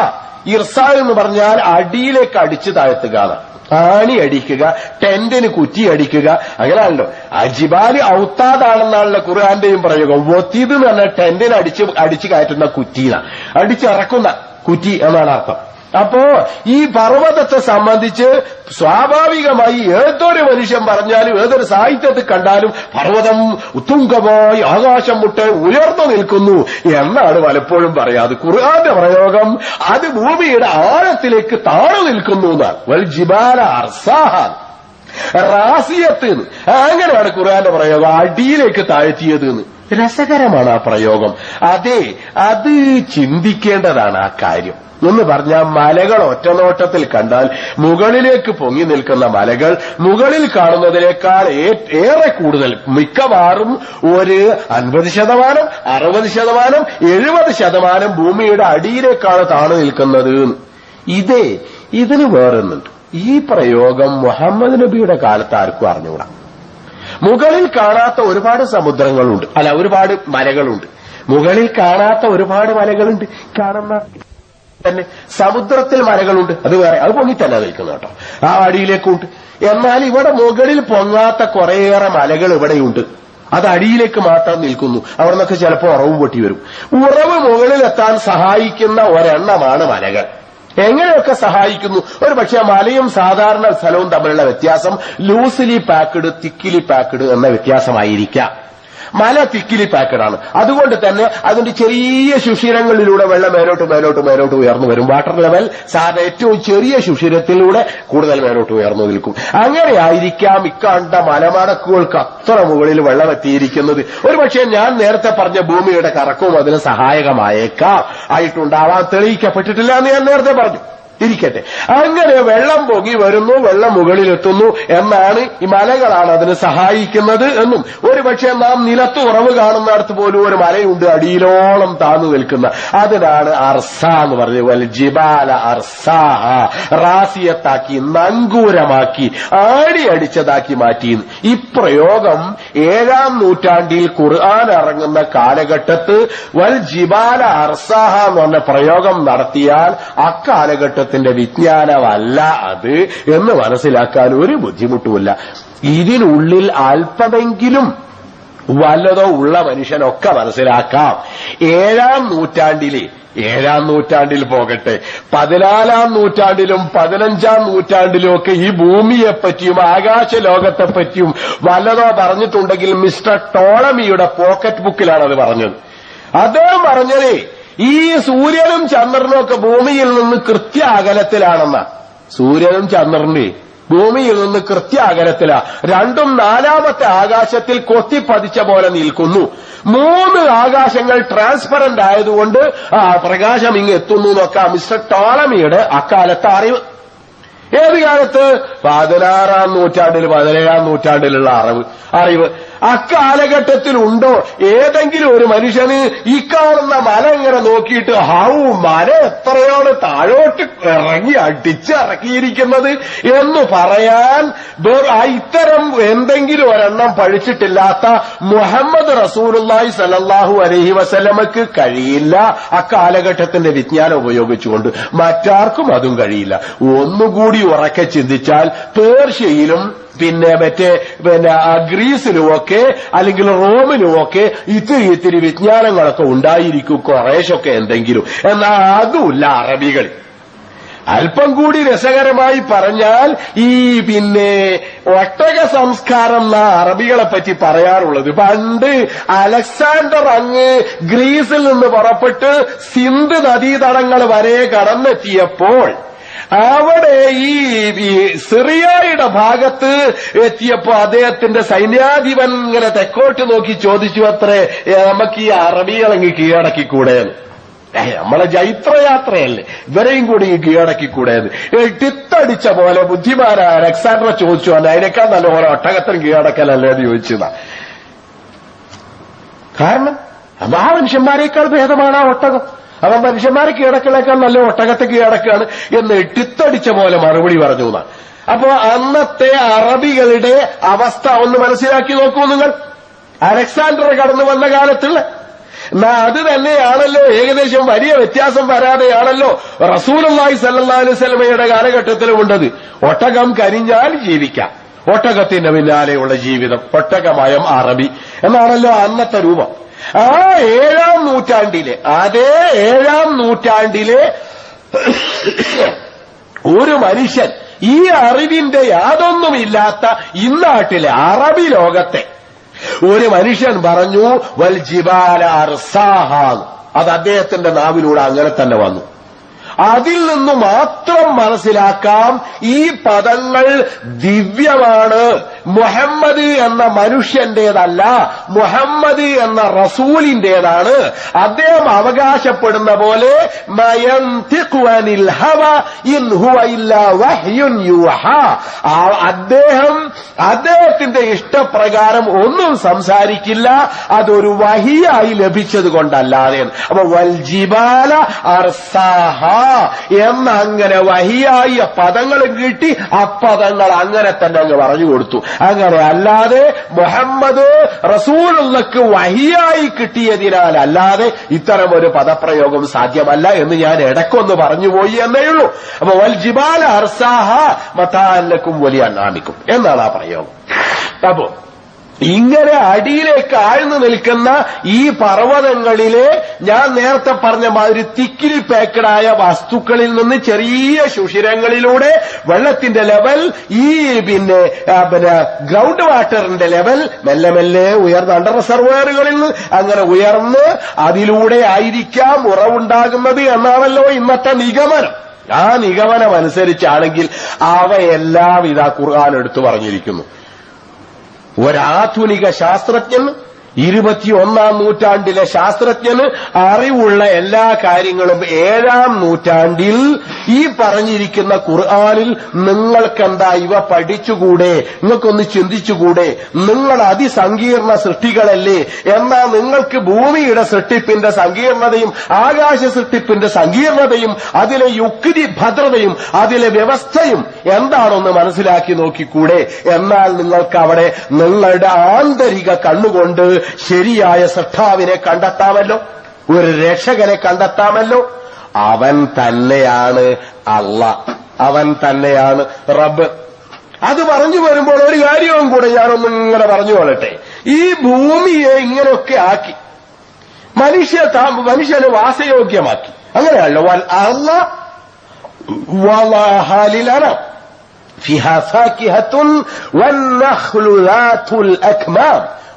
Speaker 1: ഇർസ എന്ന് പറഞ്ഞാൽ അടിയിലേക്ക് അടിച്ചു താഴ്ത്തുക ആണി അടിക്കുക ടെന്റിന് കുറ്റി അടിക്കുക അങ്ങനെയാണല്ലോ. അജിബാലി ഔത്താദാണെന്നാണല്ലോ ഖുർആാന്റെയും പ്രയോഗം ഒത്തിയത് എന്ന് പറഞ്ഞാൽ ടെന്റിന് അടിച്ച് അടിച്ചു കയറ്റുന്ന കുറ്റീന അടിച്ചിറക്കുന്ന കുറ്റി എന്നാണ് അർത്ഥം. അപ്പോ ഈ പർവതത്തെ സംബന്ധിച്ച് സ്വാഭാവികമായി ഏതൊരു മനുഷ്യൻ പറഞ്ഞാലും ഏതൊരു സാഹിത്യത്തിൽ കണ്ടാലും പർവതം ഉത്തുംഗമായി ആകാശം മുട്ട് ഉയർന്നു നിൽക്കുന്നു എന്നാണ് പലപ്പോഴും പറയാത് ഖുർആന്റെ പ്രയോഗം. അത് ഭൂമിയുടെ ആഴത്തിലേക്ക് താഴെ നിൽക്കുന്നു എന്നാണ്. വൽ ജിബാല റാസിയത്ത്. അങ്ങനെയാണ് ഖുർആന്റെ പ്രയോഗം. അടിയിലേക്ക് താഴ്ത്തിയത് എന്ന്. രസകരമാണ് ആ പ്രയോഗം. അതെ അത് ചിന്തിക്കേണ്ടതാണ് ആ കാര്യം. എന്ന് പറഞ്ഞാൽ മലകൾ ഒറ്റനോട്ടത്തിൽ കണ്ടാൽ മുകളിലേക്ക് പൊങ്ങി നിൽക്കുന്ന മലകൾ മുകളിൽ കാണുന്നതിനേക്കാൾ ഏറെ കൂടുതൽ. മിക്കവാറും ഒരു അൻപത് ശതമാനം അറുപത് ശതമാനം എഴുപത് ശതമാനം ഭൂമിയുടെ അടിയിലേക്കാണ് താണു നിൽക്കുന്നത്. ഇതേ ഇതിന് വേറൊന്നുണ്ട്. ഈ പ്രയോഗം മുഹമ്മദ് നബിയുടെ കാലത്ത് ആർക്കും അറിഞ്ഞുകൂടാ. മുകളിൽ കാണാത്ത ഒരുപാട് സമുദ്രങ്ങളുണ്ട്. അല്ല ഒരുപാട് മലകളുണ്ട്. മുകളിൽ കാണാത്ത ഒരുപാട് മലകളുണ്ട്. കാണുന്ന തന്നെ സമുദ്രത്തിൽ മലകളുണ്ട്. അത് വേറെ അത് പൊങ്ങി തന്നെ നിൽക്കുന്നു കേട്ടോ. ആ അടിയിലേക്കുണ്ട്. എന്നാൽ ഇവിടെ മുകളിൽ പൊങ്ങാത്ത കുറേയേറെ മലകൾ ഇവിടെയുണ്ട്. അത് അടിയിലേക്ക് മാത്രം നിൽക്കുന്നു. അവിടെ നിന്നൊക്കെ ചിലപ്പോൾ ഉറവ് പൊട്ടി വരും. ഉറവ് മുകളിലെത്താൻ സഹായിക്കുന്ന ഒരെണ്ണമാണ് മലകൾ. എങ്ങനെയൊക്കെ സഹായിക്കുന്നു? ഒരു പക്ഷേ മലയും സാധാരണ സ്ഥലവും തമ്മിലുള്ള വ്യത്യാസം ലൂസിലി പാക്കഡ് തിക്കിലി പാക്കഡ് എന്ന വ്യത്യാസമായിരിക്കാം. മല തിക്കിലി പാക്കഡാണ്. അതുകൊണ്ട് തന്നെ അതിന്റെ ചെറിയ ശുഷിരങ്ങളിലൂടെ വെള്ളം മേലോട്ട് മേലോട്ട് മേലോട്ട് ഉയർന്നു വരും. വാട്ടർ ലെവൽ സാധാരണ ഏറ്റവും ചെറിയ ശുഷിരത്തിലൂടെ കൂടുതൽ മേലോട്ട് ഉയർന്നു നിൽക്കും. അങ്ങനെയായിരിക്കാം ഇക്കണ്ട മലമടക്കുകൾക്ക് അത്ര മുകളിൽ വെള്ളം എത്തിയിരിക്കുന്നത്. ഒരു പക്ഷേ ഞാൻ നേരത്തെ പറഞ്ഞ ഭൂമിയുടെ കറക്കവും അതിന് സഹായകമായേക്കാം. ആയിട്ടുണ്ടാവാൻ തെളിയിക്കപ്പെട്ടിട്ടില്ല എന്ന് ഞാൻ നേരത്തെ പറഞ്ഞു. ഇരിക്കട്ടെ. അങ്ങനെ വെള്ളം പൊങ്ങി വരുന്നു വെള്ളം മുകളിലെത്തുന്നു എന്നാണ് ഈ മലകളാണ് അതിന് സഹായിക്കുന്നത് എന്നും. ഒരുപക്ഷെ നാം നിലത്ത് ഉറവ് കാണുന്നിടത്ത് പോലും ഒരു മലയുണ്ട് അടിയിലോളം താന്നു നിൽക്കുന്ന. അതിനാണ് അർസ എന്ന് പറഞ്ഞത്. ജിബാല അർസാഹ. റാസിയത്താക്കി നങ്കൂരമാക്കി ആടി അടിച്ചതാക്കി മാറ്റി ഈ പ്രയോഗം ഏഴാം നൂറ്റാണ്ടിൽ ഖുർആൻ ഇറങ്ങുന്ന കാലഘട്ടത്ത് വൽ ജിബാല അർസാഹ എന്ന് പറഞ്ഞ പ്രയോഗം നടത്തിയാൽ അക്കാലഘട്ടത്തിന്റെ വിജ്ഞാനമല്ല അത് എന്ന് മനസ്സിലാക്കാൻ ഒരു ബുദ്ധിമുട്ടുമില്ല. ഇതിനുള്ളിൽ അല്പമെങ്കിലും വല്ലതോ ഉള്ള മനുഷ്യനൊക്കെ മനസ്സിലാക്കാം. ഏഴാം നൂറ്റാണ്ടിലെ ഏഴാം നൂറ്റാണ്ടിൽ പോകട്ടെ പതിനാലാം നൂറ്റാണ്ടിലും പതിനഞ്ചാം നൂറ്റാണ്ടിലും ഒക്കെ ഈ ഭൂമിയെപ്പറ്റിയും ആകാശ ലോകത്തെപ്പറ്റിയും വല്ലതോ പറഞ്ഞിട്ടുണ്ടെങ്കിൽ മിസ്റ്റർ ടോളമിയുടെ പോക്കറ്റ് ബുക്കിലാണ് അത് പറഞ്ഞത്. അദ്ദേഹം പറഞ്ഞതേ ഈ സൂര്യനും ചന്ദ്രനും ഒക്കെ ഭൂമിയിൽ നിന്ന് കൃത്യ അകലത്തിലാണെന്ന സൂര്യനും ചന്ദ്രന്റെ ഭൂമിയിൽ നിന്ന് കൃത്യ അകലത്തിലാ രണ്ടും നാലാമത്തെ ആകാശത്തിൽ കൊത്തിപ്പതിച്ച പോലെ നിൽക്കുന്നു. മൂന്ന് ആകാശങ്ങൾ ട്രാൻസ്പെറന്റ് ആയതുകൊണ്ട് ആ പ്രകാശം ഇങ്ങ് എത്തുന്നു എന്നൊക്കെ മിസ്റ്റർ ടോളമിയുടെ അക്കാലത്ത് അറിവ്. ഏത് കാലത്ത്? പതിനാറാം നൂറ്റാണ്ടിൽ പതിനേഴാം നൂറ്റാണ്ടിലുള്ള അറിവ് അറിവ്. അക്കാലഘട്ടത്തിലുണ്ടോ? ഏതെങ്കിലും ഒരു മനുഷ്യന് ഈ കാണുന്ന മല ഇങ്ങനെ നോക്കിയിട്ട് ഹൗ മല എത്രയാണ് താഴോട്ട് ഇറങ്ങി അടിച്ചിറക്കിയിരിക്കുന്നത് എന്ന് പറയാൻ ഇത്തരം എന്തെങ്കിലും ഒരെണ്ണം പഴിച്ചിട്ടില്ലാത്ത മുഹമ്മദ് റസൂലുള്ളാഹി സലല്ലാഹു അലഹി വസലമക്ക് കഴിയില്ല. അക്കാലഘട്ടത്തിന്റെ വിജ്ഞാനം ഉപയോഗിച്ചുകൊണ്ട് മറ്റാർക്കും അതും കഴിയില്ല. ഒന്നുകൂടി ഉറക്കെ ചിന്തിച്ചാൽ പേർഷ്യയിലും പിന്നെ മറ്റേ പിന്നെ ഗ്രീസിലും ഗ്രീസിലുമൊക്കെ അല്ലെങ്കിൽ റോമിലുമൊക്കെ ഇത്തിരി ഇത്തിരി വിജ്ഞാനങ്ങളൊക്കെ ഉണ്ടായിരിക്കും കുറേശൊക്കെ എന്തെങ്കിലും. എന്നാൽ അതുമില്ല അറബികൾ അല്പം കൂടി രസകരമായി പറഞ്ഞാൽ ഈ പിന്നെ ഒട്ടക സംസ്കാരം എന്ന അറബികളെ പറ്റി പറയാറുള്ളത്. പണ്ട് അലക്സാണ്ടർ അങ്ങ് ഗ്രീസിൽ നിന്ന് പുറപ്പെട്ട് സിന്ധ് നദീതടങ്ങൾ വരെ കടന്നെത്തിയപ്പോൾ അവിടെ ഈ സിറിയയുടെ ഭാഗത്ത് എത്തിയപ്പോ അദ്ദേഹത്തിന്റെ സൈന്യാധിപൻ ഇങ്ങനെ തെക്കോട്ട് നോക്കി ചോദിച്ചു അത്രേ നമുക്ക് ഈ അറബികളെങ്കിൽ കീഴടക്കിക്കൂടേന്ന്. നമ്മളെ ജൈത്രയാത്രയല്ലേ ഇവരെയും കൂടി കീഴടക്കിക്കൂടേന്ന്. ടിത്തടിച്ച പോലെ ബുദ്ധിമാനായ അലക്സാണ്ടറെ ചോദിച്ചു അല്ല അതിനേക്കാൾ നല്ല ഓരോ ഒട്ടകത്തിന് കീഴടക്കലല്ലേ? എന്ന് ചോദിച്ചതാ. കാരണം ആ മനുഷ്യന്മാരെക്കാൾ ഭേദമാണ് ആ ഒട്ടകം. അവൻ മനുഷ്യന്മാരെ കീഴടക്കലേക്കാൾ നല്ല ഒട്ടകത്തെ കീഴടക്കാണ് എന്ന് എട്ടിത്തടിച്ച പോലെ മറുപടി പറഞ്ഞു എന്നാണ് അപ്പോ അന്നത്തെ അറബികളുടെ അവസ്ഥ ഒന്ന് മനസ്സിലാക്കി നോക്കൂ നിങ്ങൾ. അലക്സാണ്ടർ കടന്നു വന്ന കാലത്തുള്ള എന്നാ അത് തന്നെയാണല്ലോ ഏകദേശം വലിയ വ്യത്യാസം വരാതെയാണല്ലോ റസൂലി സല്ലാ അലുസലമയുടെ കാലഘട്ടത്തിലും ഉണ്ടത്. ഒട്ടകം കരിഞ്ഞാൽ ജീവിക്കാം. ഒട്ടകത്തിന്റെ പിന്നാലെയുള്ള ജീവിതം. ഒട്ടകമയം അറബി. എന്നാണല്ലോ അന്നത്തെ രൂപം. ആ ഏഴാം നൂറ്റാണ്ടിലെ അതേ ഏഴാം നൂറ്റാണ്ടിലെ ഒരു മനുഷ്യൻ ഈ അറിവിന്റെ യാതൊന്നുമില്ലാത്ത ഇന്നാട്ടിലെ അറബി ലോകത്തെ. ഒരു മനുഷ്യൻ പറഞ്ഞു വൽ ജിബാല അർസാഹ അത് അദ്ദേഹത്തിന്റെ നാവിലൂടെ അങ്ങനെ തന്നെ വന്നു. അതിൽ നിന്നു മാത്രം മനസ്സിലാക്കാം ഈ പദങ്ങൾ ദിവ്യമാണ്. മുഹമ്മദ് എന്ന മനുഷ്യന്റേതല്ല മുഹമ്മദ് എന്ന റസൂലിന്റേതാണ്. അദ്ദേഹം അവകാശപ്പെടുന്ന പോലെ അദ്ദേഹം അദ്ദേഹത്തിന്റെ ഇഷ്ടപ്രകാരം ഒന്നും സംസാരിക്കില്ല അതൊരു വഹിയായി ലഭിച്ചത് കൊണ്ടല്ലാതെ. അപ്പൊ വൽജിബാല അർസാഹ എന്നങ്ങനെ വഹിയായ പദങ്ങളും കിട്ടി ആ പദങ്ങൾ അങ്ങനെ തന്നെ അങ്ങ് പറഞ്ഞു കൊടുത്തു. അങ്ങനെ അല്ലാതെ മുഹമ്മദ് റസൂലുള്ളക്ക് വഹിയായി കിട്ടിയതിനാൽ അല്ലാതെ ഇത്തരം ഒരു പദപ്രയോഗം സാധ്യമല്ല എന്ന് ഞാൻ ഇടയ്ക്കൊന്ന് പറഞ്ഞുപോയി എന്നേ ഉള്ളൂ. അപ്പൊ വൽ ജിബാൽ അർസാഹ മതാലക്കും വലിയ അന്നാമിക്കും. എന്നാണ് ആ പ്രയോഗം. അപ്പോ ഇങ്ങനെ അടിയിലേക്ക് ആഴ്ന്നു നിൽക്കുന്ന ഈ പർവതങ്ങളിലെ ഞാൻ നേരത്തെ പറഞ്ഞ മാതിരി തിക്കിലി പാക്കഡായ വസ്തുക്കളിൽ നിന്ന് ചെറിയ ശുഷിരങ്ങളിലൂടെ വെള്ളത്തിന്റെ ലെവൽ ഈ പിന്നെ പിന്നെ ഗ്രൗണ്ട് വാട്ടറിന്റെ ലെവൽ മെല്ലെ മെല്ലെ ഉയർന്ന അണ്ടർ റിസർവയറുകളിൽ അങ്ങനെ ഉയർന്ന് അതിലൂടെ ആയിരിക്കാം ഉറവുണ്ടാകുന്നത് എന്നാണല്ലോ ഇന്നത്തെ നിഗമനം. ആ നിഗമനം അനുസരിച്ചാണെങ്കിൽ അവയെല്ലാം ഇതാ ഖുർആൻ എടുത്തു പറഞ്ഞിരിക്കുന്നു. ഒരാധുനിക ശാസ്ത്രജ്ഞൻ ഇരുപത്തിയൊന്നാം നൂറ്റാണ്ടിലെ ശാസ്ത്രജ്ഞന് അറിവുള്ള എല്ലാ കാര്യങ്ങളും ഏഴാം നൂറ്റാണ്ടിൽ ഈ പറഞ്ഞിരിക്കുന്ന ഖുർആാനിൽ നിങ്ങൾക്കെന്താ ഇവ പഠിച്ചുകൂടെ? നിങ്ങൾക്കൊന്ന് ചിന്തിച്ചുകൂടെ? നിങ്ങൾ അതിസങ്കീർണ സൃഷ്ടികളല്ലേ? എന്നാ നിങ്ങൾക്ക് ഭൂമിയുടെ സൃഷ്ടിപ്പിന്റെ സങ്കീർണതയും ആകാശ സൃഷ്ടിപ്പിന്റെ സങ്കീർണതയും അതിലെ യുക്തി ഭദ്രതയും അതിലെ വ്യവസ്ഥയും എന്താണെന്ന് മനസ്സിലാക്കി നോക്കിക്കൂടെ? എന്നാൽ നിങ്ങൾക്ക് അവിടെ നിങ്ങളുടെ ആന്തരിക കണ്ണുകൊണ്ട് ശരിയായ സൃഷ്ടാവിനെ കണ്ടെത്താമല്ലോ? ഒരു രക്ഷകനെ കണ്ടെത്താമല്ലോ? അവൻ തന്നെയാണ് അല്ല അവൻ തന്നെയാണ് റബ്ബ്. അത് പറഞ്ഞു വരുമ്പോൾ ഒരു കാര്യവും കൂടെ ഞാനൊന്നും ഇങ്ങനെ പറഞ്ഞു കൊള്ളട്ടെ. ഈ ഭൂമിയെ ഇങ്ങനെയൊക്കെ ആക്കി. മനുഷ്യ മനുഷ്യന് വാസയോഗ്യമാക്കി. അങ്ങനെയല്ല വൽ അല്ല ഹാലിലാണ് ഫിഹ സാക്കിഹത്തുൻ വന്നഖ്ലു ദാത്തുൽ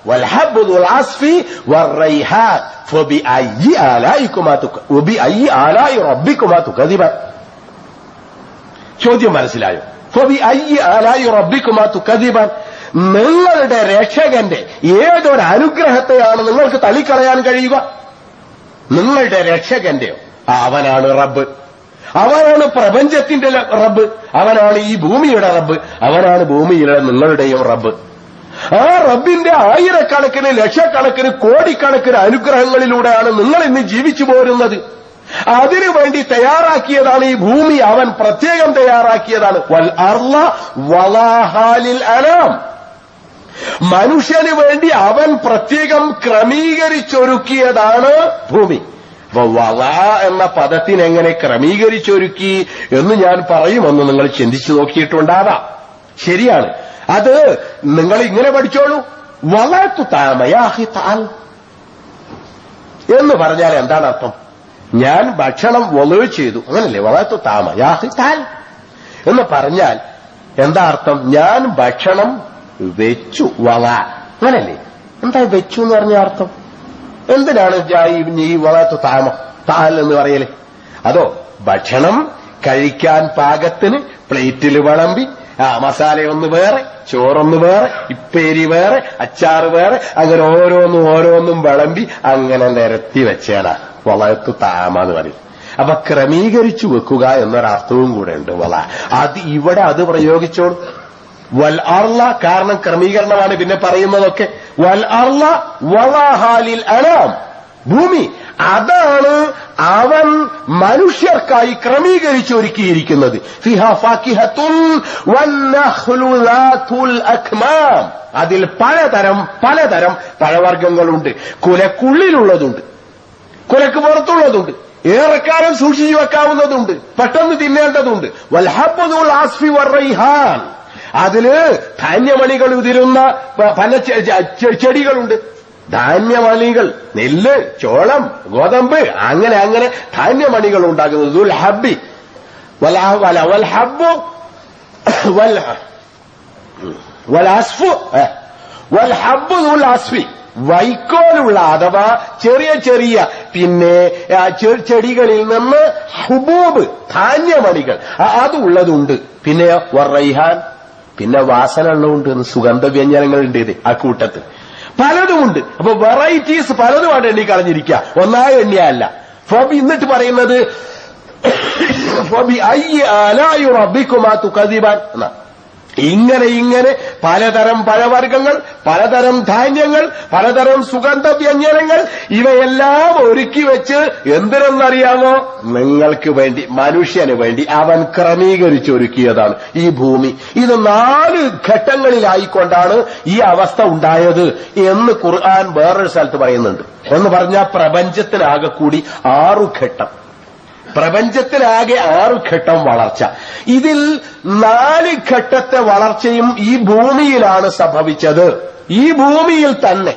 Speaker 1: والحب ذو العصف والريحان فبأي آلائكما تك... وبأي آلاء ربكما تكذبان ചോദ്യം മനസ്സിലായോ ഫബി ഐ ആലായി റബ്ബിക്കുമാ തുക്കദിബാൻ നിങ്ങളുടെ രക്ഷകന്റെ ഏതൊരു അനുഗ്രഹത്തെയാണ് നിങ്ങൾക്ക് തള്ളിക്കളയാൻ കഴിയുക നിങ്ങളുടെ രക്ഷകന്റെയോ ആ, അവനാണ് റബ്ബ് അവനാണ് പ്രപഞ്ചത്തിന്റെ ല- റബ്ബ് അവനാണ് ഈ ഭൂമിയുടെ റബ്ബ് അവനാണ് ഭൂമിയിലെ നിങ്ങളുടെയും റബ്ബ് ആ റബ്ബിന്റെ ആയിരക്കണക്കിന് ലക്ഷക്കണക്കിന് കോടിക്കണക്കിന് അനുഗ്രഹങ്ങളിലൂടെയാണ് നിങ്ങൾ ഇന്ന് ജീവിച്ചു പോരുന്നത്. അതിനു വേണ്ടി തയ്യാറാക്കിയതാണ് ഈ ഭൂമി. അവൻ പ്രത്യേകം തയ്യാറാക്കിയതാണ്. വൽ വലാഹാലിൽ മനുഷ്യന് വേണ്ടി അവൻ പ്രത്യേകം ക്രമീകരിച്ചൊരുക്കിയതാണ് ഭൂമി. വള എന്ന പദത്തിനെങ്ങനെ ക്രമീകരിച്ചൊരുക്കി എന്ന് ഞാൻ പറയുമെന്ന് നിങ്ങൾ ചിന്തിച്ചു നോക്കിയിട്ടുണ്ടാകാം ശരിയാണ്. അത് നിങ്ങൾ ഇങ്ങനെ പഠിച്ചോളൂ. വളർത്തു താമയാഹി താൽ. എന്ന് പറഞ്ഞാൽ എന്താണ് അർത്ഥം? ഞാൻ ഭക്ഷണം വലു ചെയ്തു. അങ്ങനല്ലേ? വളർത്തു താമയാഹി താൽ. എന്ന് പറഞ്ഞാൽ എന്താ അർത്ഥം? ഞാൻ ഭക്ഷണം വെച്ചു. വള അങ്ങനല്ലേ? എന്താ വെച്ചു എന്ന് പറഞ്ഞ അർത്ഥം? എന്തിനാണ് ഈ വളർത്തു താമ താൽ എന്ന് പറയലേ? അതോ ഭക്ഷണം കഴിക്കാൻ പാകത്തിന് പ്ലേറ്റിൽ വിളമ്പി ആ മസാലയൊന്ന് വേറെ ചോറൊന്ന് വേറെ ഇപ്പേരി വേറെ അച്ചാറ് വേറെ അങ്ങനെ ഓരോന്നും ഓരോന്നും വിളമ്പി അങ്ങനെ നിരത്തി വെച്ചേടാ. വളർത്തു താമാന്ന് പറയും. അപ്പൊ ക്രമീകരിച്ചു വെക്കുക എന്നൊരർത്ഥവും കൂടെ ഉണ്ട് വള അത് ഇവിടെ അത് പ്രയോഗിച്ചോളൂ. വൽ അർള കാരണം ക്രമീകരണമാണ് പിന്നെ പറയുന്നതൊക്കെ. വൽ അർള വളഹാലിൽ അനാം. ഭൂമി. അതാണ് അവൻ മനുഷ്യർക്കായി ക്രമീകരിച്ചു ഒരുക്കിയിരിക്കുന്നത് അതിൽ പലതരം പലതരം പഴവർഗങ്ങളുണ്ട്. കുലക്കുള്ളിലുള്ളതുണ്ട്. കുലക്ക് പുറത്തുള്ളതുണ്ട്. ഏറെക്കാലം സൂക്ഷിച്ചു വെക്കാവുന്നതുണ്ട്. പെട്ടെന്ന് തിന്നേണ്ടതുണ്ട്. ആസ്ഫി വർറൈഹാൻ അതിൽ ധാന്യമണികൾ ഉതിരുന്ന പല ചെടികളുണ്ട്. ധാന്യമണികൾ നെല്ല് ചോളം ഗോതമ്പ് അങ്ങനെ അങ്ങനെ ധാന്യമണികൾ ഉണ്ടാകുന്നത്. ദുൽ ഹബ്ബി. വൽ ഹബ്ബു വൽ ദുൽ വൈക്കോലുള്ള അഥവാ ചെറിയ ചെറിയ പിന്നെ ചെടികളിൽ നിന്ന് ഹുബൂബ് ധാന്യമണികൾ അതുള്ളതുണ്ട് പിന്നെ വറൈഹാൻ പിന്നെ വാസന ഉള്ളതുണ്ട് സുഗന്ധ ഇത് ആ കൂട്ടത്തിൽ. പലതുമുണ്ട്. അപ്പൊ വെറൈറ്റീസ് പലതുമാണ് എണ്ണി കളഞ്ഞിരിക്കുക ഒന്നായ എണ്ണിയല്ല. ഫോബി എന്നിട്ട് പറയുന്നത് ഫോബി അയ്യ അലായു റബിക്കുമാ തുക്കതിബാൻ എന്നാ. ഇങ്ങനെ ഇങ്ങനെ പലതരം പഴവർഗങ്ങൾ പലതരം ധാന്യങ്ങൾ പലതരം സുഗന്ധ വ്യഞ്ജനങ്ങൾ ഇവയെല്ലാം ഒരുക്കി വെച്ച് എന്തിനെന്നറിയാമോ? നിങ്ങൾക്ക് വേണ്ടി മനുഷ്യന് വേണ്ടി അവൻ ക്രമീകരിച്ചൊരുക്കിയതാണ് ഈ ഭൂമി. ഇത് നാല് ഘട്ടങ്ങളിലായിക്കൊണ്ടാണ് ഈ അവസ്ഥ ഉണ്ടായത് എന്ന് ഖുർആൻ വേറൊരു സ്ഥലത്ത് പറയുന്നുണ്ട്. എന്ന് പറഞ്ഞാൽ പ്രപഞ്ചത്തിനാകെ കൂടി ആറു ഘട്ടം. പ്രപഞ്ചത്തിലാകെ ആറ് ഘട്ടം വളർച്ച. ഇതിൽ നാല് ഘട്ടത്തെ വളർച്ചയും ഈ ഭൂമിയിലാണ് സംഭവിച്ചത്. ഈ ഭൂമിയിൽ തന്നെ.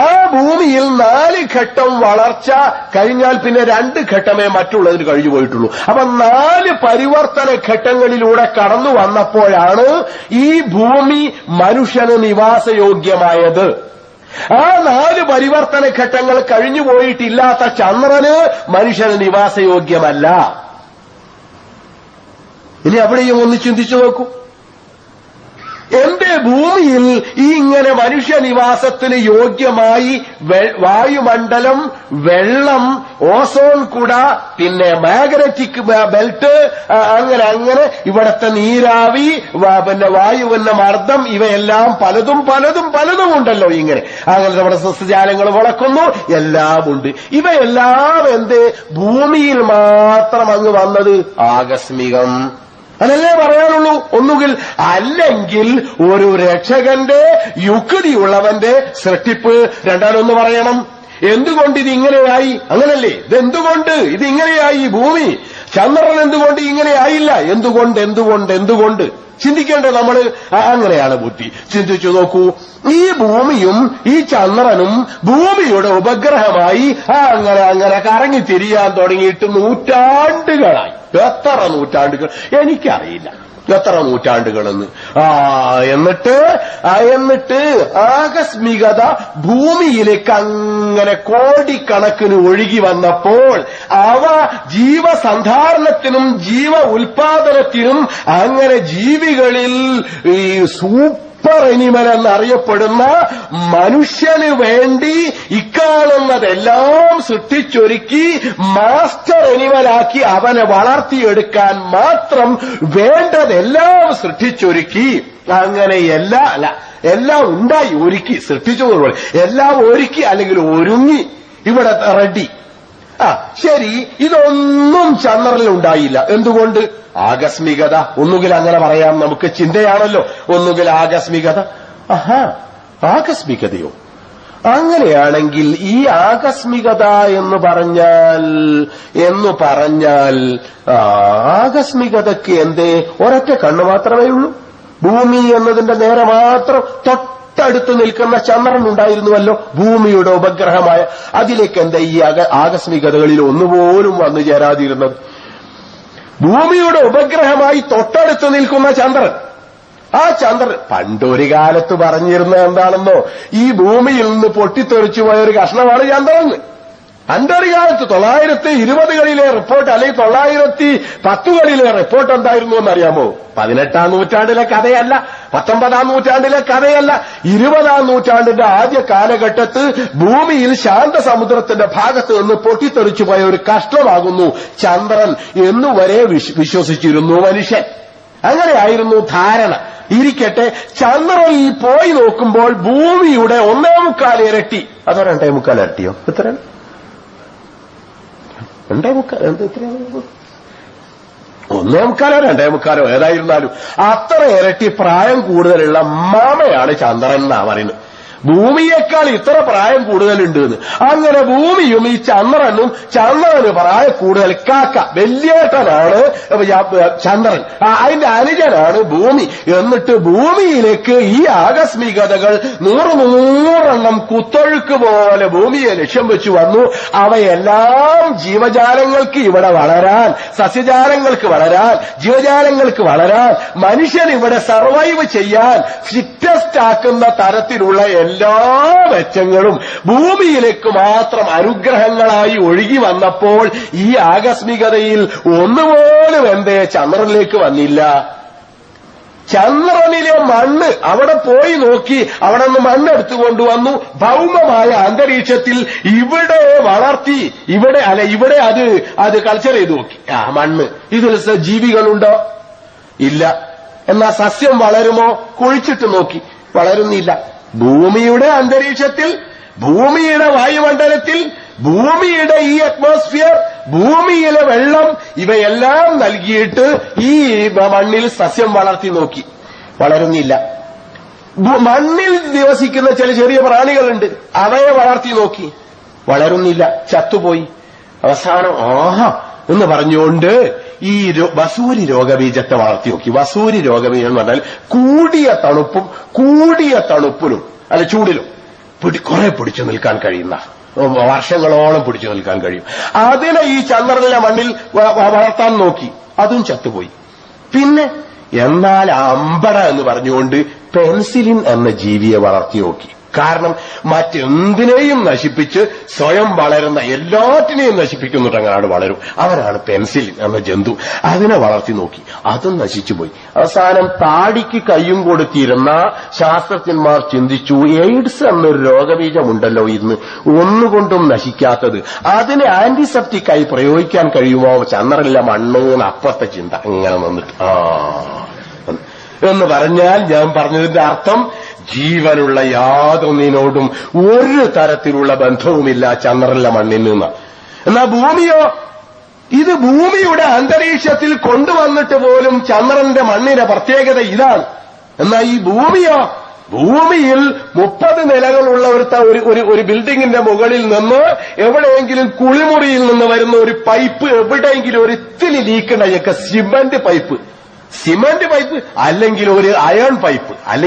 Speaker 1: ആ ഭൂമിയിൽ നാല് ഘട്ടം വളർച്ച കഴിഞ്ഞാൽ പിന്നെ രണ്ട് ഘട്ടമേ മറ്റുള്ളതിന് കഴിഞ്ഞു പോയിട്ടുള്ളൂ. അപ്പൊ നാല് പരിവർത്തന ഘട്ടങ്ങളിലൂടെ കടന്നു വന്നപ്പോഴാണ് ഈ ഭൂമി മനുഷ്യന് നിവാസയോഗ്യമായത്. ആ നാല് പരിവർത്തന ഘട്ടങ്ങൾ കഴിഞ്ഞു പോയിട്ടില്ലാത്ത ചന്ദ്രന് മനുഷ്യന് നിവാസയോഗ്യമല്ല. ഇനി അവിടെയും ഒന്ന് ചിന്തിച്ചു നോക്കൂ. എന്റെ ഭൂമിയിൽ ഈ ഇങ്ങനെ മനുഷ്യനിവാസത്തിന് യോഗ്യമായി വായുമണ്ഡലം വെള്ളം ഓസോൺ കുട പിന്നെ മാഗ്നറ്റിക് ബെൽറ്റ് അങ്ങനെ അങ്ങനെ ഇവിടത്തെ നീരാവി പിന്നെ വായുവിന്റെ മർദ്ദം ഇവയെല്ലാം പലതും പലതും പലതും ഉണ്ടല്ലോ ഇങ്ങനെ. അങ്ങനെ നമ്മുടെ സസ്യജാലങ്ങൾ വളക്കുന്നു എല്ലാം ഉണ്ട്. ഇവയെല്ലാം എന്ത്? ഭൂമിയിൽ മാത്രം അങ്ങ് വന്നത് ആകസ്മികം. അതല്ലേ പറയാനുള്ളൂ? ഒന്നുകിൽ അല്ലെങ്കിൽ ഒരു രക്ഷകന്റെ യുക്തിയുള്ളവന്റെ സൃഷ്ടിപ്പ് രണ്ടാലൊന്ന് പറയണം. എന്തുകൊണ്ട് ഇത് ഇങ്ങനെയായി അങ്ങനല്ലേ? ഇതെന്തുകൊണ്ട് ഇത് ഇങ്ങനെയായി ഭൂമി? ചന്ദ്രൻ എന്തുകൊണ്ട് ഇങ്ങനെയായില്ല? എന്തുകൊണ്ട് എന്തുകൊണ്ട് എന്തുകൊണ്ട്? ചിന്തിക്കേണ്ടത് നമ്മൾ അങ്ങനെയാണ് ബുദ്ധി. ചിന്തിച്ചു നോക്കൂ. ഈ ഭൂമിയും ഈ ചന്ദ്രനും ഭൂമിയുടെ ഉപഗ്രഹമായി അങ്ങനെ അങ്ങനെ കറങ്ങി തിരിയാൻ തുടങ്ങിയിട്ട് നൂറ്റാണ്ടുകളായി. എത്ര നൂറ്റാണ്ടുകൾ? എനിക്കറിയില്ല. എത്ര നൂറ്റാണ്ടുകളെന്ന്? ആ എന്നിട്ട് എന്നിട്ട് ആകസ്മികത ഭൂമിയിലേക്ക് അങ്ങനെ കോടിക്കണക്കിന് ഒഴുകി വന്നപ്പോൾ അവ ജീവസന്ധാരണത്തിനും ജീവ ഉൽപാദനത്തിനും അങ്ങനെ ജീവികളിൽ ഈ സൂപ്പർ എനിമൽ അറിയപ്പെടുന്ന മനുഷ്യന് വേണ്ടി ഇക്കാണുന്നതെല്ലാം സൃഷ്ടിച്ചൊരുക്കി മാസ്റ്റർ എനിമലാക്കി അവനെ വളർത്തിയെടുക്കാൻ മാത്രം വേണ്ടതെല്ലാം സൃഷ്ടിച്ചൊരുക്കി. അങ്ങനെ എല്ലാ അല്ല എല്ലാം ഉണ്ടായി ഒരുക്കി സൃഷ്ടിച്ചു എല്ലാം ഒരുക്കി അല്ലെങ്കിൽ ഒരുങ്ങി ഇവിടെ റെഡി. ആ ശരി ഇതൊന്നും ചന്ദ്രനിൽ ഉണ്ടായില്ല. എന്തുകൊണ്ട്? ആകസ്മികത. ഒന്നുകിൽ അങ്ങനെ പറയാം നമുക്ക് ചിന്തയാണല്ലോ. ഒന്നുകിൽ ആകസ്മികത. ആഹാ ആകസ്മികതയോ? അങ്ങനെയാണെങ്കിൽ ഈ ആകസ്മികത എന്ന് പറഞ്ഞാൽ എന്ന് പറഞ്ഞാൽ ആകസ്മികതയ്ക്ക് എന്തേ? ഒരൊറ്റ കണ്ണ് മാത്രമേ ഉള്ളൂ. ഭൂമി എന്നതിന്റെ നേരെ മാത്രം തൊട്ടടുത്ത് നിൽക്കുന്ന ചന്ദ്രൻ ഉണ്ടായിരുന്നുവല്ലോ ഭൂമിയുടെ ഉപഗ്രഹമായ. അതിലേക്ക് എന്താ ഈ ആക- ആകസ്മികതകളിൽ ഒന്നുപോലും വന്നു ചേരാതിരുന്നത്? ഭൂമിയുടെ ഉപഗ്രഹമായി തൊട്ടടുത്ത് നിൽക്കുന്ന ചന്ദ്രൻ. ആ ചന്ദ്രൻ പണ്ടൊരു കാലത്ത് പറഞ്ഞിരുന്ന എന്താണെന്നോ? ഈ ഭൂമിയിൽ നിന്ന് പൊട്ടിത്തെറിച്ചു പോയ ഒരു കഷ്ണമാണ് ചന്ദ്രൻ. പണ്ടൊരു കാലത്ത് തൊള്ളായിരത്തി ഇരുപതുകളിലെ റിപ്പോർട്ട് അല്ലെങ്കിൽ തൊള്ളായിരത്തി പത്തുകളിലെ റിപ്പോർട്ട് എന്തായിരുന്നു എന്നറിയാമോ? പതിനെട്ടാം നൂറ്റാണ്ടിലെ കഥയല്ല. പത്തൊമ്പതാം നൂറ്റാണ്ടിലെ കഥയല്ല ഇരുപതാം നൂറ്റാണ്ടിന്റെ ആദ്യ കാലഘട്ടത്ത് ഭൂമിയിൽ ശാന്തസമുദ്രത്തിന്റെ ഭാഗത്ത് നിന്ന് പൊട്ടിത്തെറിച്ചു പോയ ഒരു കഷ്ണമാകുന്നു ചന്ദ്രൻ എന്നുവരെ വിശ്വ- വിശ്വസിച്ചിരുന്നു മനുഷ്യൻ. അങ്ങനെയായിരുന്നു ധാരണ. ഇരിക്കട്ടെ ചന്ദ്രൻ ഈ പോയി നോക്കുമ്പോൾ ഭൂമിയുടെ ഒന്നേ മുക്കാൽ ഇരട്ടി. അതോ രണ്ടേ മുക്കാൽ ഇരട്ടിയോ? എത്രയാണ്? രണ്ടേ മുക്കാൽ എന്ത് എത്രയാണ്? ഒന്നേ മുക്കാലോ രണ്ടേ മുക്കാലോ ഏതായിരുന്നാലും അത്ര ഇരട്ടി പ്രായം കൂടുതലുള്ള മാമയാണ് ചന്ദ്രൻ എന്നാ പറയുന്നത്. ഭൂമിയേക്കാൾ ഇത്ര പ്രായം കൂടുതലുണ്ട് എന്ന് അങ്ങനെ ഭൂമിയും ഈ ചന്ദ്രനും ചന്ദ്രന് പ്രായം കൂടുതൽ കാക്ക വലിയേട്ടനാണ് ചന്ദ്രൻ. അതിന്റെ അനുജനാണ് ഭൂമി. എന്നിട്ട് ഭൂമിയിലേക്ക് ഈ ആകസ്മികതകൾ നൂറ് നൂറെണ്ണം കുത്തൊഴുക്ക് പോലെ ഭൂമിയെ ലക്ഷ്യം വെച്ചു വന്നു. അവയെല്ലാം ജീവജാലങ്ങൾക്ക് ഇവിടെ വളരാൻ സസ്യജാലങ്ങൾക്ക് വളരാൻ ജീവജാലങ്ങൾക്ക് വളരാൻ മനുഷ്യൻ ഇവിടെ സർവൈവ് ചെയ്യാൻ ഫിറ്റസ്റ്റ് ആക്കുന്ന തരത്തിലുള്ള എല്ലാ വെച്ചങ്ങളും ഭൂമിയിലേക്ക് മാത്രം അനുഗ്രഹങ്ങളായി ഒഴുകി വന്നപ്പോൾ ഈ ആകസ്മികതയിൽ ഒന്നുപോലും എന്തേ ചന്ദ്രനിലേക്ക് വന്നില്ല. ചന്ദ്രനിലെ മണ്ണ് അവിടെ പോയി നോക്കി അവിടെ നിന്ന് മണ്ണ് എടുത്തു കൊണ്ടുവന്നു ഭൗമമായ അന്തരീക്ഷത്തിൽ ഇവിടെ വളർത്തി ഇവിടെ അല്ല ഇവിടെ അത് അത് കൾച്ചർ ചെയ്ത് നോക്കി. ആ മണ്ണ്. ഇതിൽ ജീവികളുണ്ടോ? ഇല്ല. എന്നാ സസ്യം വളരുമോ? കുഴിച്ചിട്ട് നോക്കി. വളരുന്നില്ല. ഭൂമിയുടെ അന്തരീക്ഷത്തിൽ ഭൂമിയുടെ വായുമണ്ഡലത്തിൽ ഭൂമിയുടെ ഈ അറ്റ്മോസ്ഫിയർ ഭൂമിയിലെ വെള്ളം ഇവയെല്ലാം നൽകിയിട്ട് ഈ മണ്ണിൽ സസ്യം വളർത്തി നോക്കി. വളരുന്നില്ല. മണ്ണിൽ നിവസിക്കുന്ന ചില ചെറിയ പ്രാണികളുണ്ട്. അവയെ വളർത്തി നോക്കി. വളരുന്നില്ല. ചത്തുപോയി. അവസാനം ആഹാ എന്ന് പറഞ്ഞുകൊണ്ട് ഈ വസൂരി രോഗബീജത്തെ വളർത്തി നോക്കി. വസൂരി രോഗബീജം എന്ന് പറഞ്ഞാൽ കൂടിയ തണുപ്പും കൂടിയ തണുപ്പിലും അല്ല ചൂടിലും കുറെ പിടിച്ചു നിൽക്കാൻ കഴിയുന്ന വർഷങ്ങളോളം പിടിച്ചു നിൽക്കാൻ കഴിയും. അതിനെ ഈ ചന്ദ്രനിലെ മണ്ണിൽ വളർത്താൻ നോക്കി. അതും ചത്തുപോയി. പിന്നെ എന്നാൽ അമ്പട എന്ന് പറഞ്ഞുകൊണ്ട് പെൻസിലിൻ എന്ന ജീവിയെ വളർത്തി നോക്കി. കാരണം മറ്റെന്തിനേയും നശിപ്പിച്ച് സ്വയം വളരുന്ന എല്ലാറ്റിനെയും നശിപ്പിക്കുന്നുട്ടങ്ങാണ് വളരും. അവരാണ് പെൻസിൽ എന്ന ജന്തു. അതിനെ വളർത്തി നോക്കി. അതും നശിച്ചുപോയി അവസാനം താടിക്ക് കയ്യും കൊടുത്തിരുന്ന ശാസ്ത്രജ്ഞന്മാർ ചിന്തിച്ചു എയ്ഡ്സ് എന്നൊരു രോഗബീജമുണ്ടല്ലോ ഇന്ന്. ഒന്നുകൊണ്ടും നശിക്കാത്തത്. അതിനെ ആന്റിസെപ്റ്റിക് ആയി പ്രയോഗിക്കാൻ കഴിയുമോ? ചന്ദ്രനില്ല മണ്ണ് അപ്പുറത്തെ ചിന്ത. അങ്ങനെ വന്നിട്ട് ആ എന്ന് പറഞ്ഞാൽ ഞാൻ പറഞ്ഞതിന്റെ അർത്ഥം ജീവനുള്ള യാതൊന്നിനോടും ഒരു തരത്തിലുള്ള ബന്ധവുമില്ല ചന്ദ്രനിലെ മണ്ണിൽ നിന്ന്. എന്നാ ഭൂമിയോ? ഇത് ഭൂമിയുടെ അന്തരീക്ഷത്തിൽ കൊണ്ടുവന്നിട്ട് പോലും ചന്ദ്രന്റെ മണ്ണിന്റെ പ്രത്യേകത ഇതാണ്. എന്നാ ഈ ഭൂമിയോ? ഭൂമിയിൽ മുപ്പത് നിലകളുള്ള ഒരു ഒരു ഒരു മുകളിൽ നിന്ന് എവിടെയെങ്കിലും കുളിമുറിയിൽ നിന്ന് വരുന്ന ഒരു പൈപ്പ് എവിടെയെങ്കിലും ഒരു ഇത്തിരി ലീക്കുണ്ടായേക്ക സിമന്റ് പൈപ്പ്. സിമന്റ് പൈപ്പ് അല്ലെങ്കിൽ ഒരു അയൺ പൈപ്പ്.